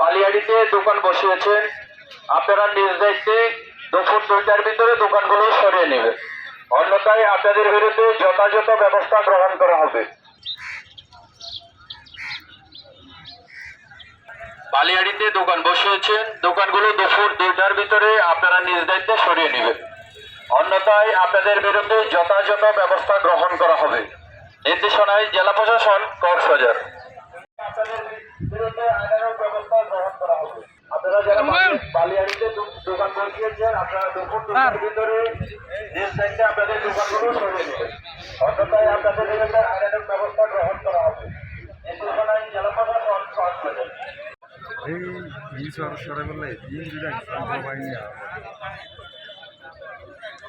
বালিয়াড়িতে দোকান বসিয়েছেন। আপনারা নিজ দায়িত্বে দুপুর দুইটার ভিতরে দোকানগুলো সরিয়ে নেবেন অন্যথায় আপনাদের বিরুদ্ধে যথাযথ ব্যবস্থা গ্রহণ করা হবে। বালিয়াড়িতে দোকান বসিয়েছেন। দোকানগুলো দুপুর দুইটার ভিতরে আপনারা নিজ দায়িত্বে সরিয়ে নেবেন। অন্যথায় আপনাদের বিরুদ্ধে যথাযথ ব্যবস্থা গ্রহণ করা হবে। নির্দেশনায় জেলা প্রশাসন কক্সবাজার। করা হবে। আপনারা যারা বালি- বালিয়াড়িতে দোকান বসিয়েছেন আপনারা দুপুর দুটার ভিতরে নিজ দায়িত্বে আপনাদের দোকানগুলো সরিয়ে নেবেন অন্যথায় আপনাদের বিরুদ্ধে আইনানুগ ব্যবস্থা গ্রহণ করা হবে। জেলা প্রশাসন এই জিনিস সর সরে বললে দিন দিন বাহিনী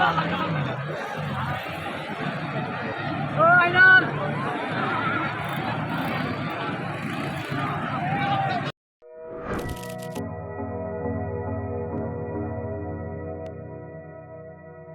Oh, I know.